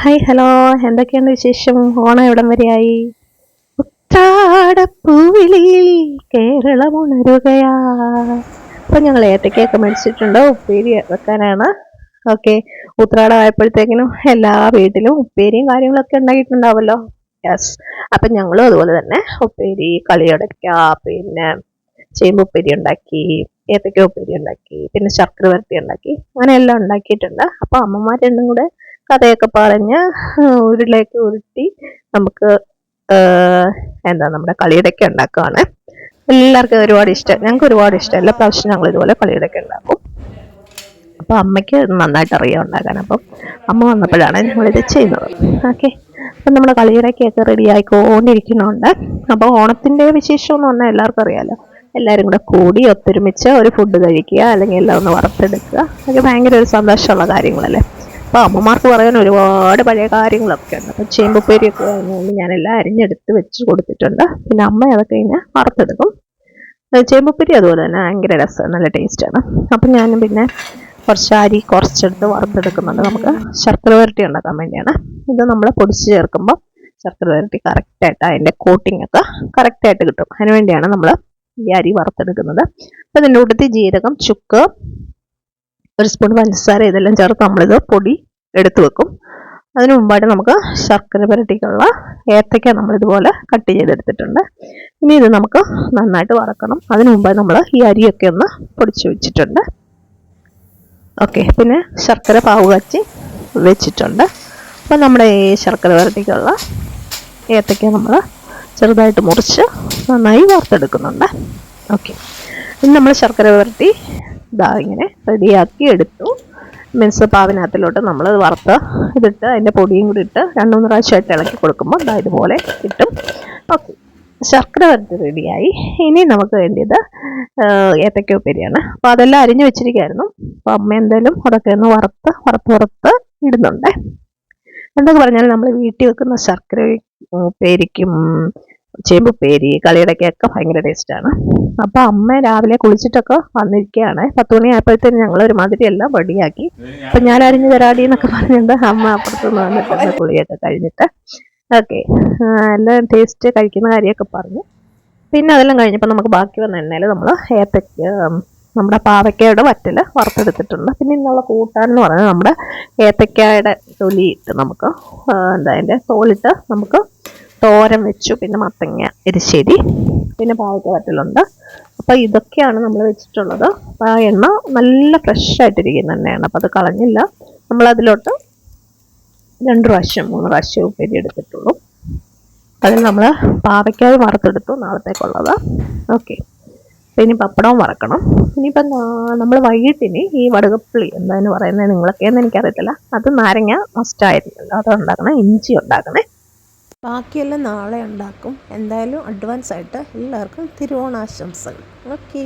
Hi hello. എന്തൊക്കെയുണ്ട് വിശേഷം? ഓണം എവിടം വരെയായി? ഉത്രാടപ്പൂവിളിയിൽ കേരളം ഉണരുകയാ. അപ്പം ഞങ്ങൾ ഏത്തക്കയൊക്കെ മേടിച്ചിട്ടുണ്ട്. ഉപ്പേരി വെക്കാനാണ്. ഓക്കെ. ഉത്രാടമായപ്പോഴത്തേക്കിനും എല്ലാ വീട്ടിലും ഉപ്പേരിയും കാര്യങ്ങളൊക്കെ ഉണ്ടാക്കിയിട്ടുണ്ടാവല്ലോ യെസ് അപ്പം ഞങ്ങളും അതുപോലെ തന്നെ ഉപ്പേരി കളിയടയ്ക്ക പിന്നെ ചേമ്പ് ഉപ്പേരി ഉണ്ടാക്കി ഏത്തക്ക ഉപ്പേരി ഉണ്ടാക്കി പിന്നെ ശർക്കര വരട്ടി ഉണ്ടാക്കി അങ്ങനെ എല്ലാം ഉണ്ടാക്കിയിട്ടുണ്ട്. അപ്പോൾ അമ്മമാർ കൂടെ കഥയൊക്കെ പറഞ്ഞ് ഉരുളയൊക്കെ ഉരുട്ടി നമുക്ക് എന്താ നമ്മുടെ കളിയുടെയൊക്കെ ഉണ്ടാക്കുകയാണ് എല്ലാവർക്കും ഒരുപാട് ഇഷ്ടം. ഞങ്ങൾക്ക് ഒരുപാട് ഇഷ്ടം എല്ലാ പ്രാവശ്യം ഞങ്ങൾ ഇതുപോലെ കളിയുടെയൊക്കെ ഉണ്ടാക്കും. അപ്പോൾ അമ്മയ്ക്ക് നന്നായിട്ട് അറിയാം ഉണ്ടാക്കാൻ. അപ്പം അമ്മ വന്നപ്പോഴാണ് ഞങ്ങളിത് ചെയ്യുന്നത്. ഓക്കെ. അപ്പം നമ്മുടെ കളിയിടയ്ക്കൊക്കെ റെഡി ആയിക്കൊണ്ടിരിക്കുന്നുണ്ട്. അപ്പോൾ ഓണത്തിന്റെ വിശേഷം എന്ന് പറഞ്ഞാൽ എല്ലാവർക്കും അറിയാമല്ലോ എല്ലാവരും കൂടെ കൂടി ഒത്തൊരുമിച്ച് ഒരു ഫുഡ് കഴിക്കുക അല്ലെങ്കിൽ എല്ലാം ഒന്ന് വറുത്തെടുക്കുക. അതൊക്കെ ഭയങ്കര ഒരു സന്തോഷമുള്ള കാര്യങ്ങളല്ലേ? അപ്പോൾ അമ്മമാർക്ക് പറയാൻ ഒരുപാട് പഴയ കാര്യങ്ങളൊക്കെ ഉണ്ട്. അപ്പം ചേമ്പുപ്പേരിയൊക്കെ ആയതുകൊണ്ട് ഞാനെല്ലാം അരിഞ്ഞെടുത്ത് വെച്ച് കൊടുത്തിട്ടുണ്ട്. പിന്നെ അമ്മ അതൊക്കെ ഇങ്ങനെ വറുത്തെടുക്കും. ചേമ്പുപ്പേരി അതുപോലെ തന്നെ ഭയങ്കര രസമാണ് നല്ല ടേസ്റ്റാണ് അപ്പം ഞാൻ പിന്നെ കുറച്ച് അരി കുറച്ചെടുത്ത് വറുത്തെടുക്കുന്നുണ്ട്. നമുക്ക് ശർക്കര വരട്ടി ഉണ്ടാക്കാൻ വേണ്ടിയാണ്. ഇത് നമ്മൾ പൊടിച്ച് ചേർക്കുമ്പോൾ ശർക്കര വരട്ടി കറക്റ്റായിട്ട് അതിന്റെ കോട്ടിംഗ് ഒക്കെ കറക്റ്റായിട്ട് കിട്ടും. അതിന് വേണ്ടിയാണ് നമ്മൾ ഈ അരി വറുത്തെടുക്കുന്നത്. അപ്പം ഇതിന്റെ കൂട്ടത്തിൽ ജീരകം ചുക്ക് ഒരു സ്പൂൺ പഞ്ചസാര ഇതെല്ലാം ചേർത്ത് നമ്മളിത് പൊടി എടുത്തു വെക്കും. അതിനു മുമ്പായിട്ട് നമുക്ക് ശർക്കര പുരട്ടിക്കുള്ള ഏത്തക്ക നമ്മളിതുപോലെ കട്ട് ചെയ്തെടുത്തിട്ടുണ്ട്. ഇനി ഇത് നമുക്ക് നന്നായിട്ട് വറക്കണം. അതിനു മുമ്പായി നമ്മൾ ഈ അരിയൊക്കെ ഒന്ന് പൊടിച്ചു വെച്ചിട്ടുണ്ട്. ഓക്കെ പിന്നെ ശർക്കര പാവ് കച്ചി വെച്ചിട്ടുണ്ട്. അപ്പോൾ നമ്മുടെ ഈ ശർക്കര പുരട്ടിക്കുള്ള ഏത്തക്ക നമ്മൾ ചെറുതായിട്ട് മുറിച്ച് നന്നായി വറുത്തെടുക്കുന്നുണ്ട്. ഓക്കെ ഇനി നമ്മൾ ശർക്കര പുരട്ടി ഇതാ ഇങ്ങനെ റെഡിയാക്കി എടുത്തു. മീൻസ് പാവിനകത്തിലോട്ട് നമ്മൾ വറുത്ത് ഇതിട്ട് അതിന്റെ പൊടിയും കൂടി ഇട്ട് രണ്ട് മൂന്ന് പ്രാവശ്യമായിട്ട് ഇളക്കി കൊടുക്കുമ്പോൾ ഇതാ ഇതുപോലെ കിട്ടും. ഓക്കെ ശർക്കര വരട്ടി റെഡിയായി. ഇനി നമുക്ക് വേണ്ടിയത് ഏത്തക്ക ഉപ്പേരിയാണ്. അപ്പോൾ അതെല്ലാം അരിഞ്ഞു വെച്ചിരിക്കുകയായിരുന്നു. അപ്പോൾ അമ്മ എന്തായാലും അതൊക്കെ ഒന്ന് വറുത്ത് വറുത്ത് വറുത്ത് ഇടുന്നുണ്ട്. എന്തൊക്കെ പറഞ്ഞാൽ നമ്മൾ വീട്ടിൽ വെക്കുന്ന ശർക്കര ഉപ്പേരിക്കും ചേമ്പുപ്പേരി കളിയടക്കൊക്കെ ഭയങ്കര ടേസ്റ്റാണ് അപ്പോൾ അമ്മ രാവിലെ കുളിച്ചിട്ടൊക്കെ വന്നിരിക്കുകയാണ് പത്ത് മണി ആയപ്പോഴത്തേന് ഞങ്ങൾ ഒരുമാതിരി എല്ലാം വടിയാക്കി അപ്പം ഞാൻ അരിഞ്ഞു തരാടി എന്നൊക്കെ പറഞ്ഞിട്ട് അമ്മ അപ്പുറത്തുനിന്ന് വന്നിട്ടുണ്ട് കുളിയൊക്കെ കഴിഞ്ഞിട്ട്. ഓക്കെ എല്ലാം ടേസ്റ്റ് കഴിക്കുന്ന കാര്യമൊക്കെ പറഞ്ഞു. പിന്നെ അതെല്ലാം കഴിഞ്ഞപ്പോൾ നമുക്ക് ബാക്കി വന്ന എണ്ണയിൽ നമ്മൾ ഏത്തക്ക നമ്മുടെ പാവയ്ക്കയുടെ വറ്റൽ വറുത്തെടുത്തിട്ടുണ്ട്. പിന്നെ ഇന്നുള്ള കൂട്ടാൻ എന്ന് പറഞ്ഞാൽ നമ്മുടെ ഏത്തക്കായുടെ തൊലിയിട്ട് നമുക്ക് എന്താ അതിന്റെ തോലിട്ട് നമുക്ക് തോരൻ വെച്ചു പിന്നെ മത്തങ്ങ എരിശ്ശേരി പിന്നെ പാവയ്ക്ക വറ്റലുണ്ട്. അപ്പോൾ ഇതൊക്കെയാണ് നമ്മൾ വെച്ചിട്ടുള്ളത്. ആ എണ്ണ നല്ല ഫ്രഷ് ആയിട്ടിരിക്കുന്ന എണ്ണയാണ്. അപ്പോൾ അത് കളഞ്ഞില്ല. നമ്മൾ അതിലോട്ട് രണ്ട് പ്രാവശ്യം മൂന്ന് പ്രാവശ്യം ഉപ്പേരി എടുത്തിട്ടുള്ളൂ. അതിൽ നമ്മൾ പാവയ്ക്കാവ് വറുത്തെടുത്തു നാളത്തേക്കുള്ളത്. ഓക്കെ. ഇനി പപ്പടവും വറക്കണം. ഇനിയിപ്പം നമ്മൾ വൈകിട്ടിന് ഈ വടുകപ്പുളി എന്താന്ന് പറയുന്നത് നിങ്ങളൊക്കെ എന്ന് എനിക്കറിയത്തില്ല. അത് നാരങ്ങ മസ്റ്റായിരുന്നല്ലോ അത് ഉണ്ടാക്കണം ഇഞ്ചി ഉണ്ടാക്കണേ. ബാക്കിയെല്ലാം നാളെ ഉണ്ടാക്കും. എന്തായാലും അഡ്വാൻസ് ആയിട്ട് എല്ലാവർക്കും തിരുവോണാശംസകൾ. ഓക്കേ